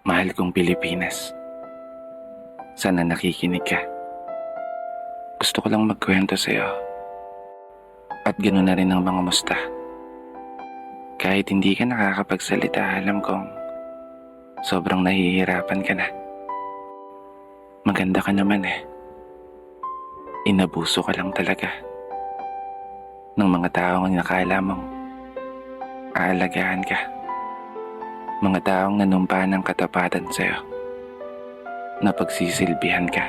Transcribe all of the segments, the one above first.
Mahal kong Pilipinas. Sana nakikinig ka. Gusto ko lang magkwento sa'yo. At ganoon na rin ang mga musta. Kahit hindi ka nakakapagsalita, alam kong sobrang nahihirapan ka na. Maganda ka naman eh. Inabuso ka lang talaga. Ng mga taong nakala mong aalagaan ka. Mga taong nanumpa ng katapatan sa'yo. Na pagsisilbihan ka.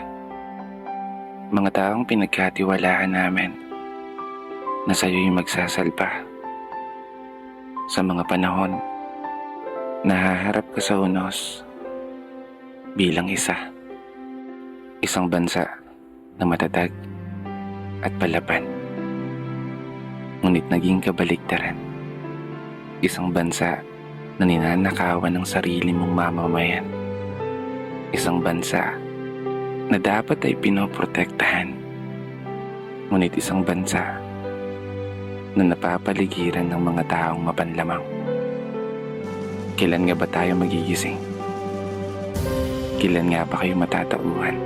Mga taong pinagkatiwalaan namin na sa'yo'y magsasalpa. Sa mga panahon na haharap ka sa unos bilang isa. Isang bansa na matatag at palaban. Ngunit naging kabaliktaran. Isang bansa na ninanakawan ng sarili mong mamamayan. Isang bansa na dapat ay pinoprotektahan. Ngunit isang bansa na napapaligiran ng mga taong mapanlamang. Kailan nga ba tayo magigising? Kailan nga ba kayo matatauhan?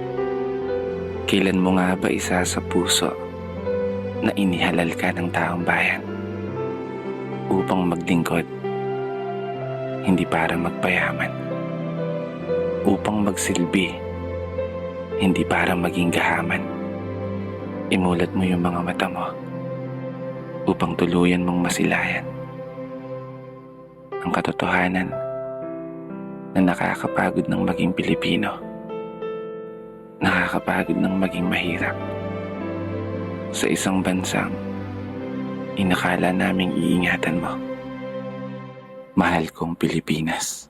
Kailan mo nga ba isa sa puso na inihalal ka ng taong bayan upang maglingkod hindi para magpayaman. Upang magsilbi hindi para maging gahaman. Imulat mo yung mga mata mo upang tuluyan mong masilayan ang katotohanan na nakakapagod ng maging Pilipino nakakapagod ng maging mahirap. Sa isang bansang inakala naming iingatan mo mahal kong Pilipinas